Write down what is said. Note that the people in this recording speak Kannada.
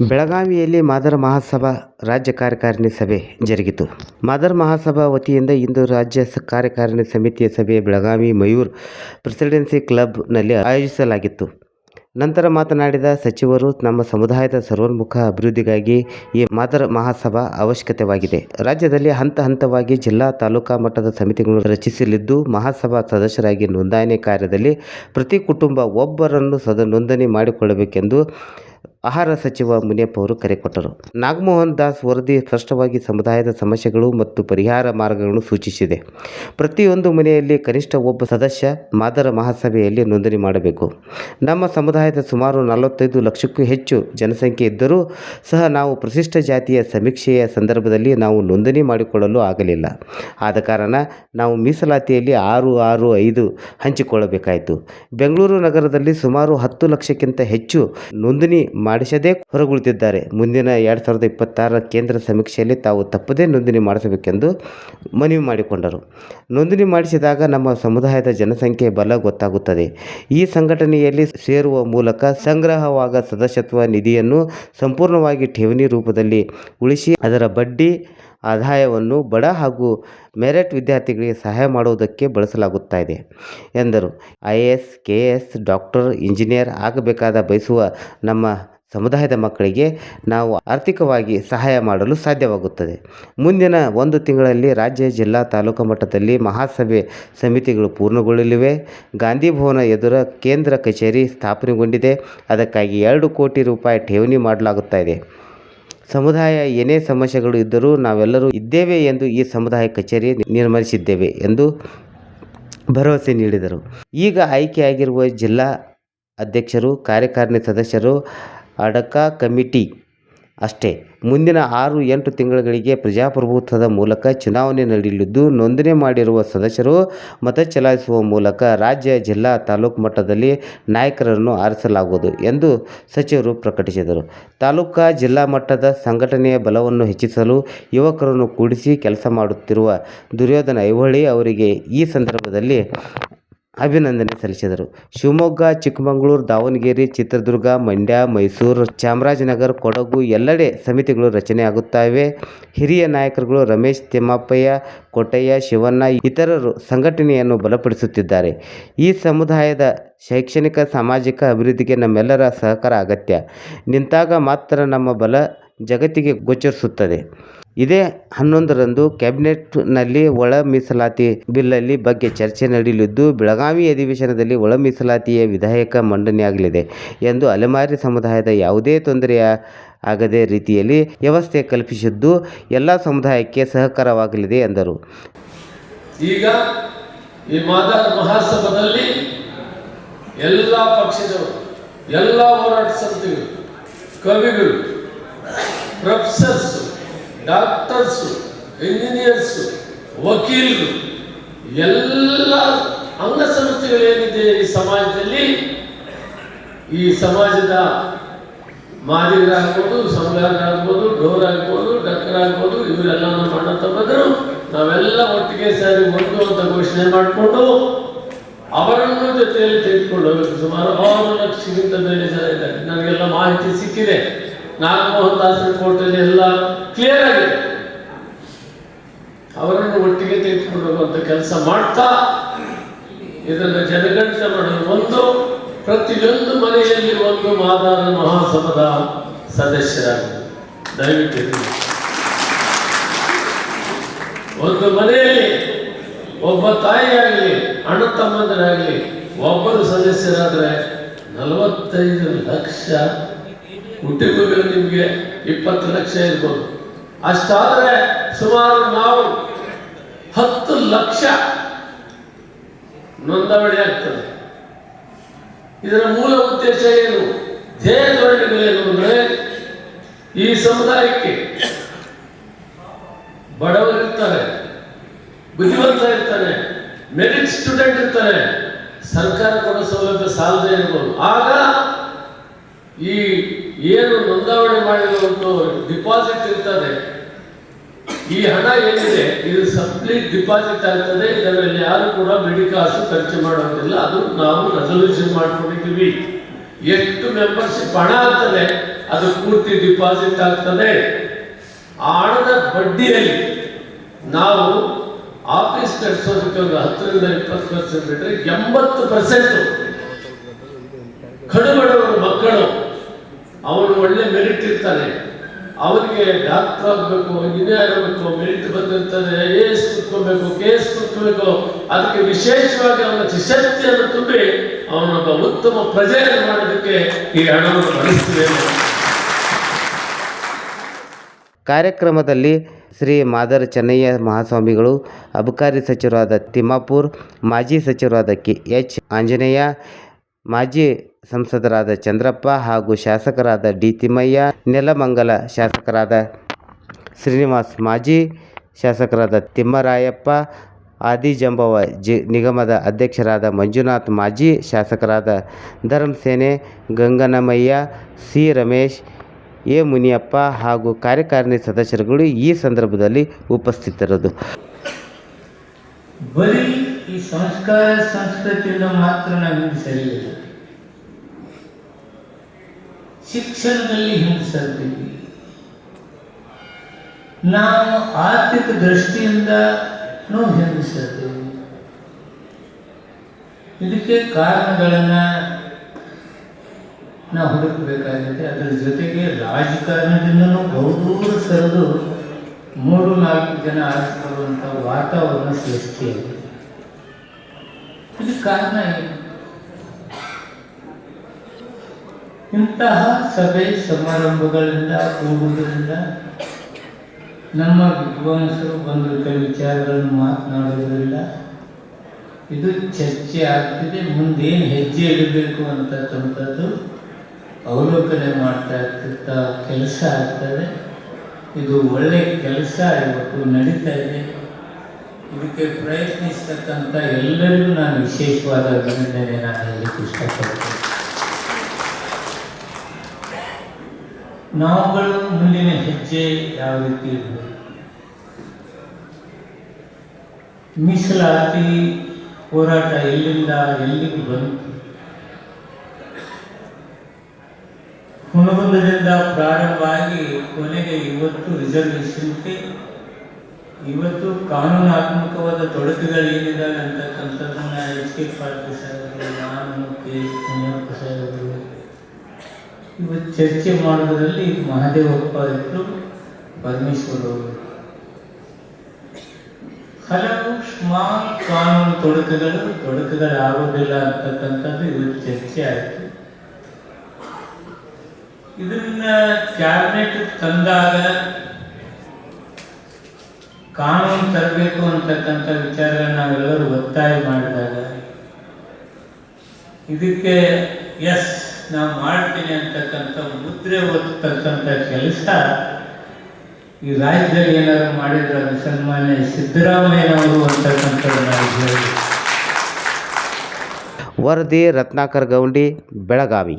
ಬೆಳಗಾವಿಯಲ್ಲಿ ಮಾದರ ಮಹಾಸಭಾ ರಾಜ್ಯ ಕಾರ್ಯಕಾರಿಣಿ ಸಭೆ ಜರುಗಿತು. ಮಾದರ ಮಹಾಸಭಾ ವತಿಯಿಂದ ಇಂದು ರಾಜ್ಯ ಕಾರ್ಯಕಾರಿಣಿ ಸಮಿತಿಯ ಸಭೆ ಬೆಳಗಾವಿ ಮಯೂರ್ ಪ್ರೆಸಿಡೆನ್ಸಿ ಕ್ಲಬ್ನಲ್ಲಿ ಆಯೋಜಿಸಲಾಗಿತ್ತು. ನಂತರ ಮಾತನಾಡಿದ ಸಚಿವರು, ನಮ್ಮ ಸಮುದಾಯದ ಸರ್ವೋನ್ಮುಖ ಅಭಿವೃದ್ಧಿಗಾಗಿ ಈ ಮಾದರ ಮಹಾಸಭಾ ಅವಶ್ಯಕತೆವಾಗಿದೆ. ರಾಜ್ಯದಲ್ಲಿ ಹಂತ ಹಂತವಾಗಿ ಜಿಲ್ಲಾ ತಾಲೂಕಾ ಮಟ್ಟದ ಸಮಿತಿಗಳನ್ನು ರಚಿಸಲಿದ್ದು, ಮಹಾಸಭಾ ಸದಸ್ಯರಾಗಿ ನೋಂದಣಿ ಕಾರ್ಯದಲ್ಲಿ ಪ್ರತಿ ಕುಟುಂಬ ಒಬ್ಬರನ್ನು ಸದ ನೋಂದಣಿ ಮಾಡಿಕೊಳ್ಳಬೇಕೆಂದು ಆಹಾರ ಸಚಿವ ಮುನಿಯಪ್ಪ ಅವರು ಕರೆ ಕೊಟ್ಟರು. ನಾಗಮೋಹನ್ ದಾಸ್ ವರದಿ ಸ್ಪಷ್ಟವಾಗಿ ಸಮುದಾಯದ ಸಮಸ್ಯೆಗಳು ಮತ್ತು ಪರಿಹಾರ ಮಾರ್ಗಗಳನ್ನು ಸೂಚಿಸಿದೆ. ಪ್ರತಿಯೊಂದು ಮನೆಯಲ್ಲಿ ಕನಿಷ್ಠ ಒಬ್ಬ ಸದಸ್ಯ ಮಾದರ ಮಹಾಸಭೆಯಲ್ಲಿ ನೋಂದಣಿ ಮಾಡಬೇಕು. ನಮ್ಮ ಸಮುದಾಯದ ಸುಮಾರು ನಲವತ್ತೈದು ಲಕ್ಷಕ್ಕೂ ಹೆಚ್ಚು ಜನಸಂಖ್ಯೆ ಇದ್ದರೂ ಸಹ ನಾವು ಪ್ರಶಿಷ್ಟ ಜಾತಿಯ ಸಮೀಕ್ಷೆಯ ಸಂದರ್ಭದಲ್ಲಿ ನಾವು ನೋಂದಣಿ ಮಾಡಿಕೊಳ್ಳಲು ಆಗಲಿಲ್ಲ. ಆದ ಕಾರಣ ನಾವು ಮೀಸಲಾತಿಯಲ್ಲಿ ಆರು ಆರು ಐದು ಹಂಚಿಕೊಳ್ಳಬೇಕಾಯಿತು. ಬೆಂಗಳೂರು ನಗರದಲ್ಲಿ ಸುಮಾರು ಹತ್ತು ಲಕ್ಷಕ್ಕಿಂತ ಹೆಚ್ಚು ನೋಂದಣಿ ಮಾಡಿಸದೇ ಹೊರಗುಳಿದಿದ್ದಾರೆ. ಮುಂದಿನ ಎರಡು ಸಾವಿರದ ಇಪ್ಪತ್ತಾರರ ಕೇಂದ್ರ ಸಮೀಕ್ಷೆಯಲ್ಲಿ ತಾವು ತಪ್ಪದೇ ನೋಂದಣಿ ಮಾಡಿಸಬೇಕೆಂದು ಮನವಿ ಮಾಡಿಕೊಂಡರು. ನೋಂದಣಿ ಮಾಡಿಸಿದಾಗ ನಮ್ಮ ಸಮುದಾಯದ ಜನಸಂಖ್ಯೆ ಬಲ ಗೊತ್ತಾಗುತ್ತದೆ. ಈ ಸಂಘಟನೆಯಲ್ಲಿ ಸೇರುವ ಮೂಲಕ ಸಂಗ್ರಹವಾದ ಸದಸ್ಯತ್ವ ನಿಧಿಯನ್ನು ಸಂಪೂರ್ಣವಾಗಿ ಠೇವಣಿ ರೂಪದಲ್ಲಿ ಉಳಿಸಿ ಅದರ ಬಡ್ಡಿ ಆದಾಯವನ್ನು ಬಡ ಹಾಗೂ ಮೆರಿಟ್ ವಿದ್ಯಾರ್ಥಿಗಳಿಗೆ ಸಹಾಯ ಮಾಡುವುದಕ್ಕೆ ಬಳಸಲಾಗುತ್ತಾ ಇದೆ ಎಂದರು. I A S, K S, doctor, engineer ಆಗಬೇಕಾದ ಬಯಸುವ ನಮ್ಮ ಸಮುದಾಯದ ಮಕ್ಕಳಿಗೆ ನಾವು ಆರ್ಥಿಕವಾಗಿ ಸಹಾಯ ಮಾಡಲು ಸಾಧ್ಯವಾಗುತ್ತದೆ. ಮುಂದಿನ ಒಂದು ತಿಂಗಳಲ್ಲಿ ರಾಜ್ಯ, ಜಿಲ್ಲಾ, ತಾಲೂಕು ಮಟ್ಟದಲ್ಲಿ ಮಹಾಸಭೆ ಸಮಿತಿಗಳು ಪೂರ್ಣಗೊಳ್ಳಲಿವೆ. ಗಾಂಧಿ ಭವನ ಎದುರ ಕೇಂದ್ರ ಕಚೇರಿ ಸ್ಥಾಪನೆಗೊಂಡಿದೆ. ಅದಕ್ಕಾಗಿ ಎರಡು ಕೋಟಿ ರೂಪಾಯಿ ಠೇವಣಿ ಮಾಡಲಾಗುತ್ತಾ ಇದೆ. ಸಮುದಾಯ ಏನೇ ಸಮಸ್ಯೆಗಳು ಇದ್ದರೂ ನಾವೆಲ್ಲರೂ ಇದ್ದೇವೆ ಎಂದು ಈ ಸಮುದಾಯ ಕಚೇರಿ ನಿರ್ಮಿಸಿದ್ದೇವೆ ಎಂದು ಭರವಸೆ ನೀಡಿದರು. ಈಗ ಆಯ್ಕೆಯಾಗಿರುವ ಜಿಲ್ಲಾ ಅಧ್ಯಕ್ಷರು, ಕಾರ್ಯಕಾರಿಣಿ ಸದಸ್ಯರು, ಅಡಕ ಕಮಿಟಿ ಅಷ್ಟೇ, ಮುಂದಿನ ಆರು ಎಂಟು ತಿಂಗಳುಗಳಿಗೆ ಪ್ರಜಾಪ್ರಭುತ್ವದ ಮೂಲಕ ಚುನಾವಣೆ ನಡೆಯಲಿದ್ದು, ನೋಂದಣಿ ಮಾಡಿರುವ ಸದಸ್ಯರು ಮತ ಚಲಾಯಿಸುವ ಮೂಲಕ ರಾಜ್ಯ ಜಿಲ್ಲಾ ತಾಲೂಕು ಮಟ್ಟದಲ್ಲಿ ನಾಯಕರನ್ನು ಆರಿಸಲಾಗುವುದು ಎಂದು ಸಚಿವರು ಪ್ರಕಟಿಸಿದರು. ತಾಲೂಕಾ ಜಿಲ್ಲಾ ಮಟ್ಟದ ಸಂಘಟನೆಯ ಬಲವನ್ನು ಹೆಚ್ಚಿಸಲು ಯುವಕರನ್ನು ಕೂಡಿಸಿ ಕೆಲಸ ಮಾಡುತ್ತಿರುವ ದುರ್ಯೋಧನ ಐಹೊಳೆ ಅವರಿಗೆ ಈ ಸಂದರ್ಭದಲ್ಲಿ ಅಭಿನಂದನೆ ಸಲ್ಲಿಸಿದರು. ಶಿವಮೊಗ್ಗ, ಚಿಕ್ಕಮಗಳೂರು, ದಾವಣಗೆರೆ, ಚಿತ್ರದುರ್ಗ, ಮಂಡ್ಯ, ಮೈಸೂರು, ಚಾಮರಾಜನಗರ, ಕೊಡಗು ಎಲ್ಲೆಡೆ ಸಮಿತಿಗಳು ರಚನೆಯಾಗುತ್ತವೆ. ಹಿರಿಯ ನಾಯಕರುಗಳು ರಮೇಶ್ ತಿಮ್ಮಪ್ಪಯ್ಯ ಕೊಟ್ಟಯ್ಯ ಶಿವಣ್ಣ ಇತರರು ಸಂಘಟನೆಯನ್ನು ಬಲಪಡಿಸುತ್ತಿದ್ದಾರೆ. ಈ ಸಮುದಾಯದ ಶೈಕ್ಷಣಿಕ, ಸಾಮಾಜಿಕ ಅಭಿವೃದ್ಧಿಗೆ ನಮ್ಮೆಲ್ಲರ ಸಹಕಾರ ಅಗತ್ಯ. ನಿಂತಾಗ ಮಾತ್ರ ನಮ್ಮ ಬಲ ಜಗತ್ತಿಗೆ ಗೋಚರಿಸುತ್ತದೆ. ಇದೇ ಹನ್ನೊಂದರಂದು ಕ್ಯಾಬಿನೆಟ್ನಲ್ಲಿ ಒಳ ಮೀಸಲಾತಿ ಬಿಲ್ಲಲ್ಲಿ ಬಗ್ಗೆ ಚರ್ಚೆ ನಡೆಯಲಿದ್ದು, ಬೆಳಗಾವಿ ಅಧಿವೇಶನದಲ್ಲಿ ಒಳ ಮೀಸಲಾತಿಯ ವಿಧೇಯಕ ಮಂಡನೆಯಾಗಲಿದೆ ಎಂದು ಅಲೆಮಾರಿ ಸಮುದಾಯದ ಯಾವುದೇ ತೊಂದರೆಯ ಆಗದೆ ರೀತಿಯಲ್ಲಿ ವ್ಯವಸ್ಥೆ ಕಲ್ಪಿಸಿದ್ದು, ಎಲ್ಲ ಸಮುದಾಯಕ್ಕೆ ಸಹಕಾರವಾಗಲಿದೆ ಎಂದರು. ಈಗ ಈ ಮಹಾಸಭಾದಲ್ಲಿ ಎಲ್ಲ ಪಕ್ಷದವರು, ಎಲ್ಲ ಹೋರಾಟ ಸಮಿತಿಗಳು, ಕವಿಗಳು ಪ್ರೊಫೆಸರ್ಸು ಡಾಕ್ಟರ್ಸು, ಇಂಜಿನಿಯರ್ಸು, ವಕೀಲರು, ಎಲ್ಲ ಅಂಗಸಂಸ್ಥೆಗಳೇನಿದೆ ಈ ಸಮಾಜದಲ್ಲಿ, ಈ ಸಮಾಜದ ಮಾದಿಗರಾಗ್ಬೋದು ಡೋರ್ ಆಗ್ಬೋದು ಡಕ್ಕರಾಗ್ಬೋದು ಇವರೆಲ್ಲ ನಮ್ಮ ಅಣ್ಣ ಬಂದರು ನಾವೆಲ್ಲ ಒಟ್ಟಿಗೆ ಸೇರಿ ಒಂದು ಅಂತ ಘೋಷಣೆ ಮಾಡಿಕೊಂಡು, ಅವರನ್ನು ಜೊತೆಯಲ್ಲಿ ತೆಗೆದುಕೊಂಡು ಹೋಗಬೇಕು. ಸುಮಾರು ಆರು ಲಕ್ಷಕ್ಕಿಂತ ಮೇಲೆ ಜನ ಇದ್ದಾರೆ. ನನಗೆಲ್ಲ ಮಾಹಿತಿ ಸಿಕ್ಕಿದೆ. ನಾಗಮೋಹನ್ ದಾಸ್ ರಿಪೋರ್ಟಲ್ಲಿ ಎಲ್ಲ ಕ್ಲಿಯರ್ ಆಗಿದೆ. ಅವರನ್ನು ಒಟ್ಟಿಗೆ ತೆಗೆದುಕೊಂಡು ಕೆಲಸ ಮಾಡ್ತಾ ಇದನ್ನು ಜನಗಣತಿ ಮಾಡಲು ಒಂದು, ಪ್ರತಿಯೊಂದು ಮನೆಯಲ್ಲಿ ಒಂದು ಮಾದಾರ ಮಹಾಸಭದ ಸದಸ್ಯರಾಗಿ ದಯವಿಟ್ಟು ಒಂದು ಮನೆಯಲ್ಲಿ ಒಬ್ಬ ತಾಯಿಯಾಗಲಿ, ಅಣ್ಣ ತಮ್ಮಂದರಾಗಲಿ, ಒಬ್ಬರು ಸದಸ್ಯರಾದರೆ ನಲವತ್ತೈದು ಲಕ್ಷ ಕುಟುಂಬಗಳು ನಿಮಗೆ ಇಪ್ಪತ್ತು ಲಕ್ಷ ಇರ್ಬೋದು. ಅಷ್ಟಾದರೆ ಸುಮಾರು ನಾವು ಹತ್ತು ಲಕ್ಷ ನೋಂದಾವಣಿ ಆಗ್ತದೆ. ಇದರ ಮೂಲ ಉದ್ದೇಶ ಏನು? ಧ್ಯೇಯ ಧೋರಣೆಗಳೇನು ಅಂದ್ರೆ ಈ ಸಮುದಾಯಕ್ಕೆ ಬಡವರಿರ್ತಾರೆ ಬುದ್ಧಿವಂತ ಇರ್ತಾನೆ ಮೆರಿಟ್ ಸ್ಟೂಡೆಂಟ್ ಇರ್ತಾನೆ ಸರ್ಕಾರ ಕೊಡೋ ಸೌಲಭ್ಯ ಸಾಲದೇ ಇರ್ಬೋದು. ಆಗ ಈ ಏನು ನೋಂದಾವಣೆ ಒಂದು ಡಿಪಾಸಿಟ್ ಇರ್ತದೆ. ಈ ಹಣ ಏನಿದೆ, ಇದು ಕಂಪ್ಲೀಟ್ ಡಿಪಾಸಿಟ್ ಆಗ್ತದೆ. ಇದರಲ್ಲಿ ಯಾರು ಕೂಡ ಮೆಡಿಕಾಸು ಖರ್ಚು ಮಾಡೋದಿಲ್ಲ. ಅದು ನಾವು ರೆಸಲ್ಯೂಷನ್ ಮಾಡ್ಕೊಂಡಿದ್ದೀವಿ. ಎಷ್ಟು ಮೆಂಬರ್ಶಿಪ್ ಹಣ ಆಗ್ತದೆ, ಅದು ಪೂರ್ತಿ ಡಿಪಾಸಿಟ್ ಆಗ್ತದೆ. ಆ ಹಣದ ಬಡ್ಡಿಯಲ್ಲಿ ನಾವು ಆಫೀಸ್ ನಡೆಸೋದಕ್ಕೆ ಒಂದು ಹತ್ತರಿಂದ ಇಪ್ಪತ್ತು ಪರ್ಸೆಂಟ್ ಬಿಟ್ಟರೆ ಎಂಬತ್ತು ಪರ್ಸೆಂಟ್ ಕಡುಬಡವರ ಮಕ್ಕಳು ಅವನು ಒಳ್ಳೆ ಮೆರಿಟ್ ಇರ್ತಾನೆ ಅವನಿಗೆ ಡಾಕ್ಟರ್ ಆಗಬೇಕು, ಇಂಜಿನಿಯರ್ ಆಗಬೇಕು ಮೆರಿಟ್ ಬಂದಿರ್ತದೆ ಎ ಎಸ್ ಕುತ್ಕೋಬೇಕು ಕೆ ಎಸ್ ಕುತ್ಕೋಬೇಕು, ಅದಕ್ಕೆ ವಿಶೇಷವಾಗಿ ಅವನ ಶಕ್ತಿಯನ್ನು ತುಂಬಿ ಅವನೊಬ್ಬ ಉತ್ತಮ ಪ್ರಜೆಯನ್ನು ಮಾಡೋದಕ್ಕೆ ಈ ಹಣವನ್ನು ಬಳಸ್ತೇವೆ ಕಾರ್ಯಕ್ರಮದಲ್ಲಿ ಶ್ರೀ ಮಾದರ ಚೆನ್ನಯ್ಯ ಮಹಾಸ್ವಾಮಿಗಳು, ಅಬಕಾರಿ ಸಚಿವರಾದ ತಿಮ್ಮಾಪುರ್, ಮಾಜಿ ಸಚಿವರಾದ ಕೆ ಎಚ್ ಆಂಜನೇಯ, ಮಾಜಿ ಸಂಸದರಾದ ಚಂದ್ರಪ್ಪ ಹಾಗೂ ಶಾಸಕರಾದ ಡಿ ತಿಮ್ಮಯ್ಯ, ನೆಲಮಂಗಲ ಶಾಸಕರಾದ ಶ್ರೀನಿವಾಸ್ ಮಾಜಿ ಶಾಸಕರಾದ ತಿಮ್ಮರಾಯಪ್ಪ, ಆದಿಜಂಬವ ಜಿ ನಿಗಮದ ಅಧ್ಯಕ್ಷರಾದ ಮಂಜುನಾಥ್ ಮಾಜಿ ಶಾಸಕರಾದ ಧರ್ಮಸೇನೆ, ಗಂಗನಮಯ್ಯ, ಸಿ ರಮೇಶ್, ಎ ಮುನಿಯಪ್ಪ ಹಾಗೂ ಕಾರ್ಯಕಾರಿಣಿ ಸದಸ್ಯರುಗಳು ಈ ಸಂದರ್ಭದಲ್ಲಿ ಉಪಸ್ಥಿತರದು ಬರೀ ಈ ಸಂಸ್ಕಾರ ಸಂಸ್ಕೃತಿಯಿಂದ ಮಾತ್ರ ನಾವು ಶಿಕ್ಷಣದಲ್ಲಿ ಹಿಂದೆ ಸರಿದ್ದೀವಿ ನಾವು ಆರ್ಥಿಕ ದೃಷ್ಟಿಯಿಂದನೂ ಹಿಂದೆ ಸರಿದ್ದೀವಿ ಇದಕ್ಕೆ ಕಾರಣಗಳನ್ನು ನಾವು ಹುಡುಕಬೇಕಾಗಿದೆ ಅದರ ಜೊತೆಗೆ ರಾಜಕಾರಣದಿಂದನೂ ಬಹುದೂರ ಸರಿದು ಮೂರು ನಾಲ್ಕು ಜನ ಆರಿಸಿಕೊಳ್ಳುವಂಥ ವಾತಾವರಣ ಸೃಷ್ಟಿಯಾಗಿದೆ. ಇದಕ್ಕೆ ಕಾರಣ ಏನು? ಇಂತಹ ಸಭೆ ಸಮಾರಂಭಗಳಿಂದ ಕೂಡುವುದರಿಂದ ನಮ್ಮ ವಿದ್ವಾಂಸರು ಬಂದು ವಿಚಾರಗಳನ್ನು ಮಾತನಾಡುವುದರಿಂದ ಇದು ಚರ್ಚೆ ಆಗ್ತಿದೆ, ಮುಂದೇನು ಹೆಜ್ಜೆ ಇಡಬೇಕು ಅಂತಕ್ಕಂಥದ್ದು ಅವಲೋಕನೆ ಮಾಡ್ತಾ ಇರ್ತಕ್ಕ ಕೆಲಸ ಆಗ್ತದೆ. ಇದು ಒಳ್ಳೆಯ ಕೆಲಸ ಇವತ್ತು ನಡೀತಾ ಇದೆ. ಇದಕ್ಕೆ ಪ್ರಯತ್ನಿಸ್ತಕ್ಕಂಥ ಎಲ್ಲರಿಗೂ ನಾನು ವಿಶೇಷವಾದ ಅಭಿನಂದನೆ ನಾನು ಹೇಳಲಿಕ್ಕೆ ಇಷ್ಟಪಡ್ತೇನೆ. ನಾವುಗಳು ಮುಂದಿನ ಹೆಜ್ಜೆ ಯಾವ ರೀತಿ ಇರಬೇಕು? ಮೀಸಲಾತಿ ಹೋರಾಟ ಎಲ್ಲಿಂದ ಎಲ್ಲಿಗೆ ಬಂತು? ಹುಣಗುಂದದಿಂದ ಪ್ರಾರಂಭವಾಗಿ ಕೊನೆಗೆ ಇವತ್ತು ರಿಸರ್ವೇಷನ್ಗೆ ಇವತ್ತು ಕಾನೂನಾತ್ಮಕವಾದ ತೊಡಕುಗಳೇನಿದ್ದಾವೆ ಅಂತಕ್ಕಂಥದ್ದನ್ನ ಎಚ್ ಕೆ ಪಾಟೀಲ್ ಸಾಹೇಬರು, ನಾನು ಕೆ ಎಸ್ ಕುಮಾರ್ ಸಾಹೇಬರು ಇವತ್ತು ಚರ್ಚೆ ಮಾಡೋದರಲ್ಲಿ ಮಹಾದೇವಪ್ಪ ಇದ್ರು ಪರಮೇಶ್ವರ ಹಲವು ಸ್ಮಾಲ್ ಕಾನೂನು ತೊಡಕುಗಳು ತೊಡಕುಗಳು ಆಗೋದಿಲ್ಲ ಅಂತಕ್ಕಂಥದ್ದು ಇವತ್ತು ಚರ್ಚೆ ಆಯಿತು. ಇದನ್ನ ಕ್ಯಾಬಿನೆಟ್ ತಂದಾಗ ಕಾನೂನು ತರಬೇಕು ಅಂತಕ್ಕಂಥ ವಿಚಾರಗಳನ್ನ ನಾವೆಲ್ಲರೂ ಒತ್ತಾಯ ಮಾಡಿದಾಗ ಇದಕ್ಕೆ ಎಸ್ ನಾವು ಮಾಡ್ತೀನಿ ಅಂತಕ್ಕಂಥ ಮುದ್ರೆ ಒತ್ತಕ್ಕಂಥ ಕೆಲಸ, ಈ ರಾಜ್ಯದಲ್ಲಿ ಏನಾದರೂ ಮಾಡಿದ್ರೆ ಅದು ಸನ್ಮಾನ್ಯ ಸಿದ್ದರಾಮಯ್ಯನವರು ಅಂತಕ್ಕಂಥದ್ದು ನಾವು ಹೇಳಿ ವರದಿ ರತ್ನಾಕರ್ ಗೌಂಡಿ, ಬೆಳಗಾವಿ.